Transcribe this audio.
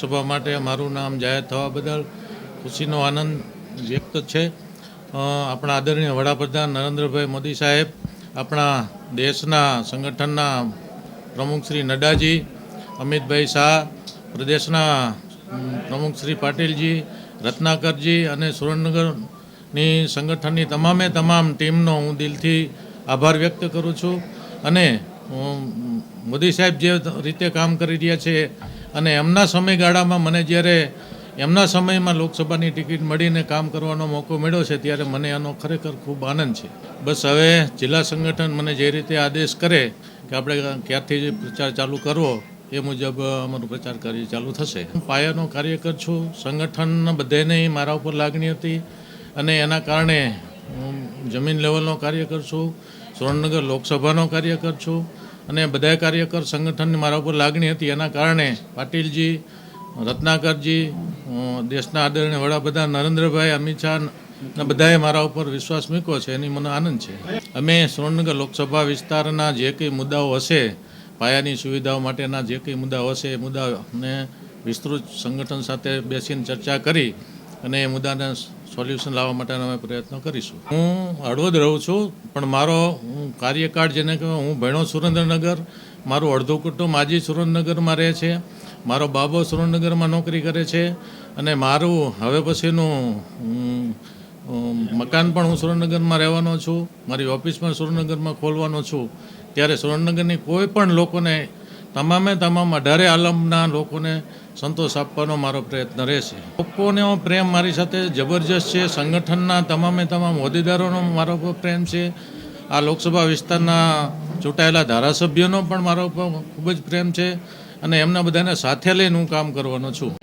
લોકસભા માટે મારું નામ જાહેર થવા બદલ ખુશીનો આનંદ વ્યક્ત છે. આપણા આદરણીય વડાપ્રધાન નરેન્દ્રભાઈ મોદી સાહેબ, આપણા દેશના સંગઠનના પ્રમુખ શ્રી નડ્ડાજી, અમિતભાઈ શાહ, પ્રદેશના પ્રમુખ શ્રી પાટીલજી, રત્નાકરજી અને સુરેન્દ્રનગરની સંગઠનની તમામે તમામ ટીમનો હું દિલથી આભાર વ્યક્ત કરું છું. અને મોદી સાહેબ જે રીતે કામ કરી રહ્યા છે અને એમના સમયગાળામાં મને જ્યારે એમના સમયમાં લોકસભાની ટિકિટ મળીને કામ કરવાનો મોકો મળ્યો છે, ત્યારે મને આનો ખરેખર ખૂબ આનંદ છે. બસ હવે જિલ્લા સંગઠન મને જે રીતે આદેશ કરે કે આપણે ક્યારથી પ્રચાર ચાલુ કરવો, એ મુજબ અમારું પ્રચાર કાર્ય ચાલુ થશે. હું પાયાનો કાર્યકર છું. સંગઠન બધાને મારા ઉપર લાગણી હતી અને એના કારણે હું જમીન લેવલનો કાર્યકર છું. સુરેન્દ્રનગર લોકસભાનો કાર્યકર છું. અને બધા કાર્યકર સંગઠનની મારા ઉપર લાગણી હતી. એના કારણે પાટીલજી, રત્નાકરજી દેશના આદરણીય વડાપ્રધાન નરેન્દ્રભાઈ, અમિત શાહ બધાએ મારા ઉપર વિશ્વાસ મૂક્યો છે. એની મને આનંદ છે. અમે સુરેન્દ્રનગર લોકસભા વિસ્તારના જે કંઈ મુદ્દાઓ હશે, પાયાની સુવિધાઓ માટેના જે કંઈ મુદ્દાઓ હશે, એ મુદ્દાને વિસ્તૃત સંગઠન સાથે બેસીને ચર્ચા કરી અને એ મુદ્દાને સોલ્યુશન લાવવા માટેના અમે પ્રયત્નો કરીશું. હું હળવદ રહું છું, પણ મારો કાર્યકાળ જેને કહેવાય, હું ભણો સુરેન્દ્રનગર, મારું અડધું કુટુંબ આજે સુરેન્દ્રનગરમાં રહે છે, મારો બાબો સુરેન્દ્રનગરમાં નોકરી કરે છે, અને મારું હવે પછીનું મકાન પણ હું સુરેન્દ્રનગરમાં રહેવાનો છું, મારી ઓફિસ પણ સુરેન્દ્રનગરમાં ખોલવાનો છું. ત્યારે સુરેન્દ્રનગરની કોઈ પણ લોકોને તમામે તમામ અઢારે આલમના લોકોને સંતોષ આપવાનો મારો પ્રયત્ન રહેશે. લોકોનો પ્રેમ મારી સાથે જબરજસ્ત છે. સંગઠનના તમામે તમામ હોદ્દેદારોનો મારો પ્રેમ છે. આ લોકસભા વિસ્તારના ચૂંટાયેલા ધારાસભ્યોનો પણ મારો ખૂબ જ પ્રેમ છે અને એમના બધાને સાથે લઈને હું કામ કરવાનો છું.